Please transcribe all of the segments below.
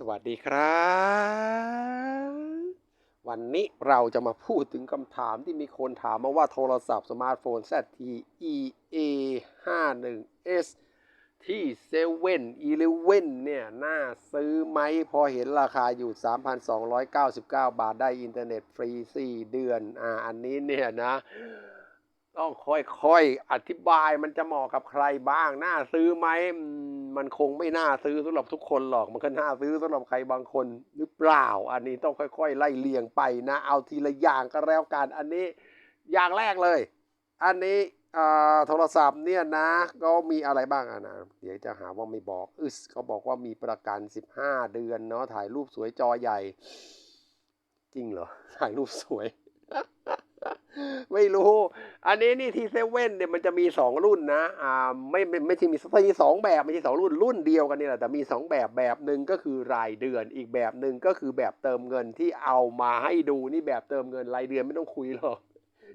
สวัสดีครับ วันนี้เราจะมาพูดถึงคำถามที่มีคนถามมาว่าโทรศัพท์สมาร์ทโฟน ZTE A 5 1 S ที่7 e เ e ่ e เลเว่นเนี่ย น่าซื้อไหมพอเห็นราคาอยู่ 3,299 บาทได้อินเทอร์เน็ตฟรี 4 เดือน อ่า อันนี้เนี่ยนะ ต้องค่อยๆอธิบายมันจะเหมาะกับใครบ้าง น่าซื้อไหม มันคงไม่น่าซื้อสำหรับทุกคนหรอกมันก็น่าซื้อสำหรับใครบางคนหรือเปล่า อันนี้ต้องค่อย ๆ ไล่เลียงไปนะ เอาทีละอย่างก็แล้วกันอันนี้อย่างแรกเลย อันนี้อ่าโทรศัพท์เนี่ยนะ ก็มีอะไรบ้างอะนะ เดี๋ยวจะหาว่าไม่บอกอึสเขาบอกว่ามีประกัน 15 เดือนเนาะถ่ายรูปสวยจอใหญ่ จริงเหรอ ถ่ายรูปสวย ไม่รู้ อันนี้นี่ทีเซเว่นเนี่ยมันจะมีสองรุ่นนะ อ่า ไม่ไม่ไม่ใช่มีมีสองแบบไม่ใช่สองรุ่นรุ่นเดียวกันนี่แหละ แต่มีสองแบบแบบหนึ่งก็คือรายเดือน อีกแบบหนึ่งก็คือแบบเติมเงินที่เอามาให้ดูนี่แบบเติมเงินรายเดือนไม่ต้องคุยหรอก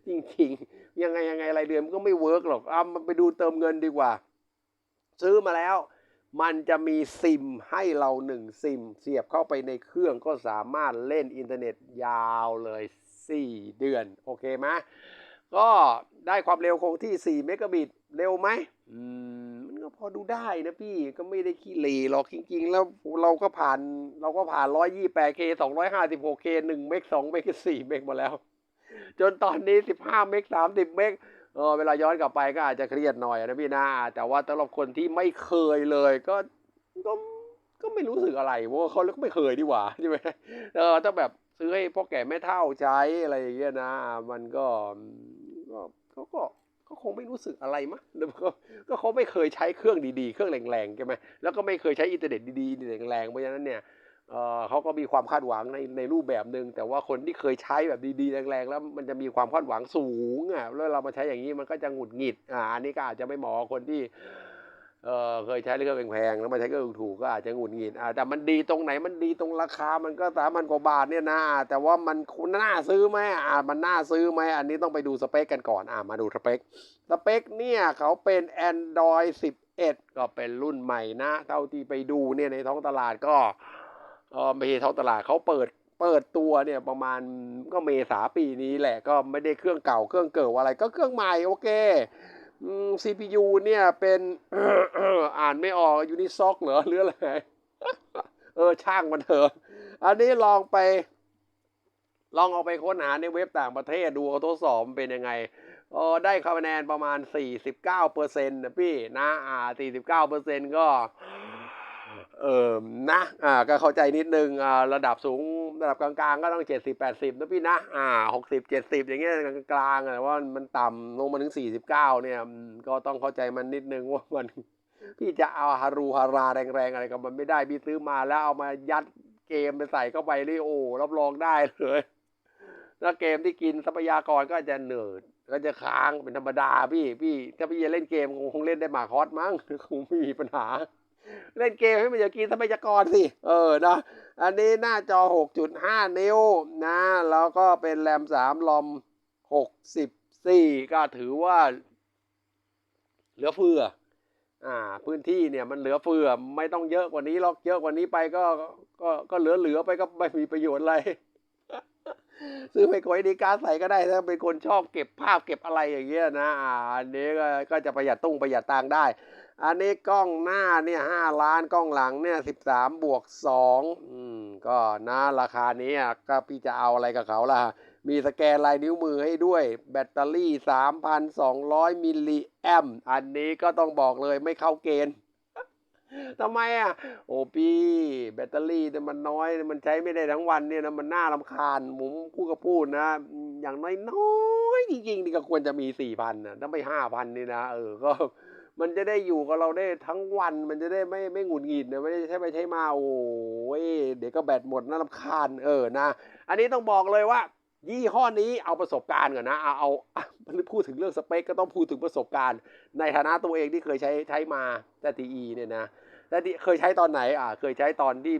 จริงๆ ยังไงยังไงรายเดือนมันก็ไม่เวิร์กหรอกอะมันไปดูเติมเงินดีกว่า ซื้อมาแล้ว มันจะมีซิมให้เราหนึ่งซิม เสียบเข้าไปในเครื่องก็สามารถเล่นอินเทอร์เน็ตยาวเลย 4 เดือน โอเคไหมก็ได้ความเร็วคงที่ 4 เมกะบิต เร็วไหมมันก็พอดูได้นะพี่ ก็ไม่ได้ขี้เหร่หรอกจริง ๆ แล้วเราก็ผ่านเราก็ผ่าน 128K 256K 1เมก2เมก4เมกมาแล้ว จนตอนนี้ 15 เมก30 เมกเออเวลาย้อนกลับไปก็อาจจะเครียดหน่อยนะพี่นะแต่ว่าสำหรับคนที่ไม่เคยเลยก็ก็ก็ไม่รู้สึกอะไรเพราะว่าเขาก็ไม่เคยดีกว่าใช่ไหมเออถ้าแบบ ซื้อให้พ่อแก่แม่เฒ่าใช้อะไรอย่างเงี้ยนะ มันก็ก็ก็ก็ก็คงไม่รู้สึกอะไรมั้งแล้วก็ก็เขาไม่เคยใช้เครื่องดีๆ เครื่องแรงๆใช่ไหมแล้วก็ไม่เคยใช้อินเทอร์เน็ตดีๆแรงๆเพราะฉะนั้นเนี่ยเออเขาก็มีความคาดหวังในในรูปแบบหนึ่งแต่ว่าคนที่เคยใช้แบบดีๆ แรงๆ แล้วมันจะมีความคาดหวังสูงอะแล้วเรามาใช้อย่างนี้มันก็จะหงุดหงิดอ่าอันนี้ก็อาจจะไม่เหมาะคนที่ เออเคยใช้เครื่องแพงแล้วมาใช้เครื่องถูกก็อาจจะหงุดหงิดอ่าแต่มันดีตรงไหนมันดีตรงราคามันก็สามพันกว่าบาทเนี่ยนะแต่ว่ามันน่าซื้อไหมอ่ามันน่าซื้อไหมอันนี้ต้องไปดูสเปคกันก่อนอ่ามาดูสเปคสเปคเนี่ยเขาเป็น Android 11 ก็เป็นรุ่นใหม่นะ เท่าที่ไปดูเนี่ยในท้องตลาดก็เออไม่ใช่ท้องตลาดเขาเปิดเปิดตัวเนี่ยประมาณก็เมษาปีนี้แหละก็ไม่ได้เครื่องเก่าเครื่องเก่าอะไรก็เครื่องใหม่โอเค CPU เนี่ยเป็นอ่านไม่ออกยูนิซ็อกเหรอหรืออะไร เออช่างมันเถอะ อันนี้ลองไป ลองเอาไปค้นหาในเว็บต่างประเทศดูเขาทดสอบเป็นยังไงเออได้คะแนนประมาณ 49เปอร์เซ็นต์นะพี่นะอ่า49เปอร์เซ็นต์ก็ เออนะอ่าก็เข้าใจนิดนึงอ่าระดับสูงระดับกลางๆ ก็ต้องเจ็ดสิบแปดสิบนะพี่นะอ่าหกสิบเจ็ดสิบอย่างเงี้ยกลางๆแต่ว่ามันต่ำลงมาถึงสี่สิบเก้าเนี่ย ก็ต้องเข้าใจมันนิดนึงว่ามันพี่จะเอาฮารูฮาราแรงๆอะไรกับมันไม่ได้พี่ซื้อมาแล้วเอามายัดเกมไปใส่เข้าไปนี่โอ้รับรองได้เลยแล้วเกมที่กินทรัพยากรก็จะเหนื่อยก็จะค้างเป็นธรรมดาพี่พี่ถ้าพี่จะเล่นเกมคงเล่นได้หมาคอสมั้งคงไม่มีปัญหา เล่นเกมให้มันอย่ากินทรัพยากรสิ เออนะอันนี้หน้าจอ 6.5 นิ้วนะ แล้วก็เป็นแรม 3 ลอม 64 ก็ถือว่า เหลือเฟือ อ่า พื้นที่เนี่ยมันเหลือเฟือ ไม่ต้องเยอะกว่านี้หรอก เยอะกว่านี้ไปก็ ก็ ก็เหลือเหลือไปก็ไม่มีประโยชน์อะไร ซื้อไปกดดีการใส่ก็ได้ ถ้าเป็นคนชอบเก็บภาพเก็บอะไรอย่างเงี้ยนะ อ่า อันนี้ก็ ก็จะประหยัดตุ้งประหยัดตังได้ อันนี้กล้องหน้าเนี่ยห้าล้านกล้องหลังเนี่ยสิบสามบวกสองอืมก็นะราคานี้อะก็พี่จะเอาอะไรกับเขาล่ะ มีสแกนลายนิ้วมือให้ด้วย แบตเตอรี่สามพันสองร้อยมิลลิแอมอันนี้ก็ต้องบอกเลยไม่เข้าเกณฑ์ทำไมอะ โอ้พี่แบตเตอรี่เนี่มันน้อย มันใช้ไม่ได้ทั้งวันเนี่ยนะมันน่ารำคาญผมพูดก็พูดนะ อย่างน้อยๆจริงๆนี่ก็ควรจะมีสี่พันนะถ้าไม่ห้าพันนี่นะเออก็ มันจะได้อยู่กับเราได้ทั้งวัน มันจะได้ไม่ไม่หงุดหงิดนะไม่ได้ใช้ไปใช้มาโอ้ยเดี๋ยวก็แบตหมดน่ารำคาญเออนะ อันนี้ต้องบอกเลยว่า ยี่ห้อนี้เอาประสบการณ์ก่อนนะเอาเอาพูดถึงเรื่องสเปคก็ต้องพูดถึงประสบการณ์ ในฐานะตัวเองที่เคยใช้ใช้มาแต่ทีอีเนี่ยนะแต่ที่เคยใช้ตอนไหนอะเคยใช้ตอนที่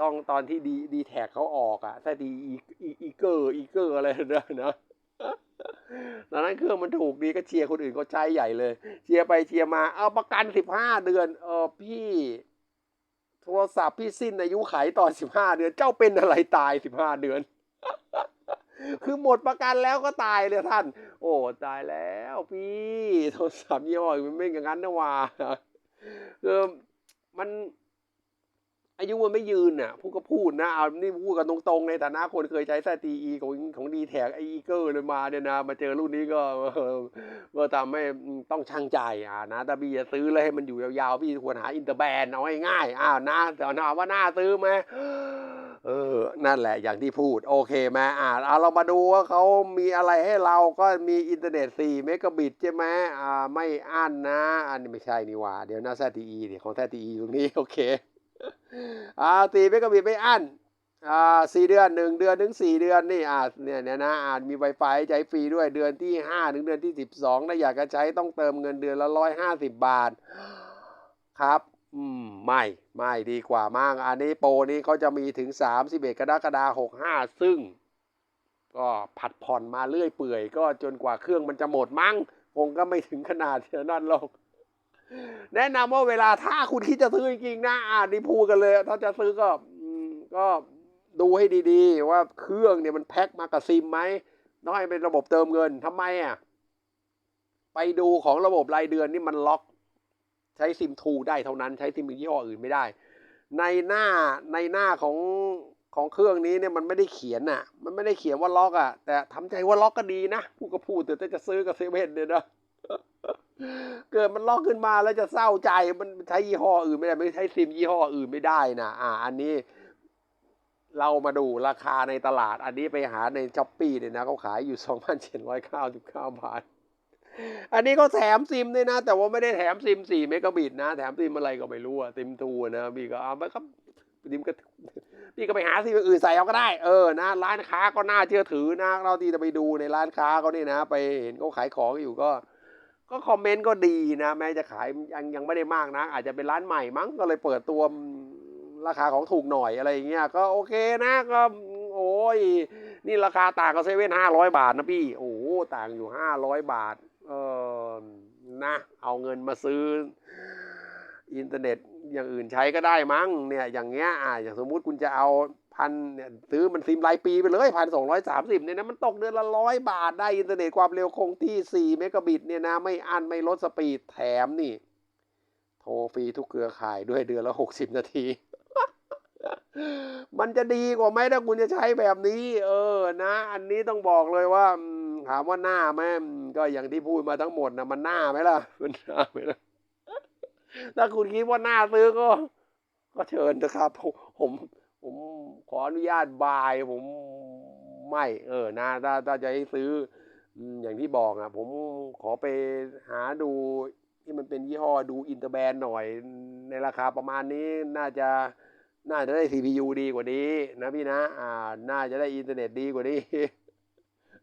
ต้องตอนที่ดีดีแท็กเขาออกอะแต่ทีอีอีเกอร์อีเกอร์อะไรนะนะ ตอนนั้นเครื่องมันถูกดีก็เชียร์คนอื่นก็ใช้ใหญ่เลย เชียร์ไปเชียร์มา เอาประกันสิบห้าเดือน เออพี่โทรศัพท์พี่สิ้นอายุไขตอสิบห้าเดือน เจ้าเป็นอะไรตายสิบห้าเดือน คือหมดประกันแล้วก็ตายเลยท่าน โอ้ตายแล้วพี่โทรศัพท์ยี่ห้ออื่นมันไม่อย่างนั้นนะว่าคือมัน อายุมันไม่ยืนน่ะพูดก็พูดนะเอานี่พูดกันตรงๆในฐานะคนเคยใช้แซตีอีของของดีแท็กไออีเกอร์เลยมาเนี่ยนะมาเจอรุ่นนี้ก็เออก็ทำให้ต้องช่างใจอ่านะแต่พี่จะซื้อเลยให้มันอยู่ยาวๆพี่ควรหาอินเตอร์แบนเอาง่ายๆอ้าวนะแต่ถามว่าน่าซื้อไหมเออ นั่นแหละอย่างที่พูด โอเคไหมอ่าเอาเรามาดูว่าเขามีอะไรให้เราก็มีอินเทอร์เน็ต 4 เมกะบิตใช่ไหมอ่า ไม่อั้นนะ อันนี้ไม่ใช่นี่ว่า เดี๋ยวหน้า ZTE เนี่ยของ ZTE ตรงนี้ โอเค อ่าตีเมกะบิตไม่อั้นอ่าสี่เดือนหนึ่งเดือนถึงสี่เดือนนี่อ่าเนี่ยเนี่ยนะอ่ามี Wi-Fi ใช้ฟรีด้วยเดือนที่ห้าถึงเดือนที่สิบสองถ้าอยากจะใช้ต้องเติมเงินเดือนละร้อยห้าสิบบาทครับอืมไม่ไม่ดีกว่ามาก อันนี้โปรนี้เขาจะมีถึง31กรกฎาคม65ซึ่ง ก็ผัดผ่อนมาเรื่อยเปื่อย ก็จนกว่าเครื่องมันจะหมดมั้งคงก็ไม่ถึงขนาดนั้นหรอก แนะนำว่าเวลาถ้าคุณคิดจะซื้อจริงๆนะอ่านี่พูดกันเลย ถ้าจะซื้อก็ก็ดูให้ดีๆ ว่าเครื่องเนี่ยมันแพ็คมากับซิมไหมต้องให้เป็นระบบเติมเงินทำไมอะไปดูของระบบรายเดือนนี่มันล็อก ใช้ซิมทูได้เท่านั้นใช้ซิมยี่ห้ออื่นไม่ได้ ในหน้าในหน้าของของเครื่องนี้เนี่ยมันไม่ได้เขียนน่ะ มันไม่ได้เขียนว่าล็อกอะ แต่ทำใจว่าล็อกก็ดีนะพูดก็พูดแต่ถ้าจะซื้อกับเซเว่นเนี่ยนะ เกิดมันล็อกขึ้นมาแล้วจะเศร้าใจมันใช้ยี่ห้ออื่นไม่ได้ไม่ใช้ซิมยี่ห้ออื่นไม่ได้นะอ่า อันนี้เรามาดูราคาในตลาด อันนี้ไปหาในช้อปปี้เนี่ยนะเขาขายอยู่ 2,799 บาท อันนี้ก็แถมซิมด้วยนะ แต่ว่าไม่ได้แถมซิม 4 เมกะบิตนะ แถมซิมอะไรก็ไม่รู้อะซิมทูนะพี่ก็เอาไปครับซิมก็พี่ก็ไปหาซิมอื่นใส่เอาก็ได้ เออนะ ร้านค้าก็น่าเชื่อถือนะ เราที่จะไปดูในร้านค้าเขาเนี่ยนะ ไปเห็นเขาขายของอยู่ก็ ก็คอมเมนต์ก็ดีนะ แม้จะขายยังยังไม่ได้มากนะ อาจจะเป็นร้านใหม่มั้งก็เลยเปิดตัวราคาของถูกหน่อยอะไรอย่างเงี้ยก็โอเคนะก็โอ้ยนี่ราคาต่างกับเซเว่นห้าร้อยบาทนะพี่โอ้ต่างอยู่ห้าร้อยบาทเออนะ เอาเงินมาซื้อ อินเทอร์เน็ตอย่างอื่นใช้ก็ได้มั้งเนี่ยอย่างเงี้ยอ่าอย่างสมมุติคุณจะเอา พันเนี่ยซื้อมันซิมรายปีไปเลยพันสองร้อยสามสิบเนี่ยนะมันตกเดือนละร้อยบาทได้อินเทอร์เน็ตความเร็วคงที่สี่เมกะบิตเนี่ยนะไม่อันไม่ลดสปีดแถมนี่ โทรฟรีทุกเครือข่ายด้วยเดือนละหกสิบนาที มันจะดีกว่าไหมถ้าคุณจะใช้แบบนี้ เออนะ อันนี้ต้องบอกเลยว่าถามว่าหน้าไหมก็อย่างที่พูดมาทั้งหมดนะมันหน้าไหมล่ะมันหน้าไหมล่ะถ้าคุณคิดว่าหน้าซื้อก็ ก็เชิญนะครับผม ผมขออนุญาตบาย ผมไม่ เออนะถ้าถ้าจะให้ซื้ออย่างที่บอกอะ ผมขอไปหาดูที่มันเป็นยี่ห้อดูอินเตอร์แบนหน่อยในราคาประมาณนี้น่าจะน่าจะได้ CPU ดีกว่านี้ นะพี่นะอ่าน่าจะได้อินเทอร์เน็ตดีกว่านี้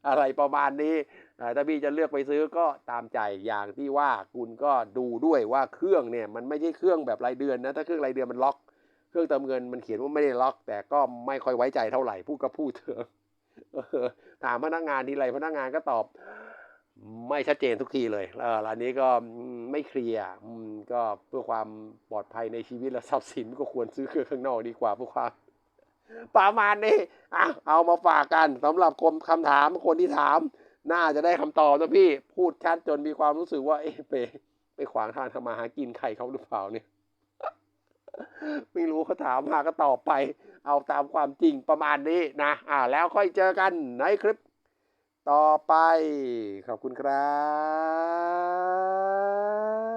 อะไรประมาณนี้อ่ถ้าพี่จะเลือกไปซื้อก็ตามใจอย่างที่ว่าคุณก็ดูด้วยว่าเครื่องเนี่ย มันไม่ใช่เครื่องแบบรายเดือนนะ ถ้าเครื่องรายเดือนมันล็อก เครื่องเติมเงินมันเขียนว่าไม่ได้ล็อก แต่ก็ไม่ค่อยไว้ใจเท่าไหร่พูดก็พูดเถอะถามพนักงานทีไรพนักงานก็ตอบ ไม่ชัดเจนทุกทีเลยเอออันนี้ก็ไม่เคลียร์ก็เพื่อความปลอดภัยในชีวิตและทรัพย์สินก็ควรซื้อเครื่องข้างนอกดีกว่าเพื่อความประมาณนี้อะเอามาฝากกันสำหรับคนคำถามคนที่ถาม น่าจะได้คำตอบนะพี่ พูดชัดจนมีความรู้สึกว่าเอ๊ะไปไปขวางทางทำมาหากินใครเขาหรือเปล่าเนี่ย ไม่รู้เขาถามมาก็ตอบไป เอาตามความจริงประมาณนี้นะ อ่า แล้วค่อยเจอกันในคลิปต่อไป ขอบคุณครับ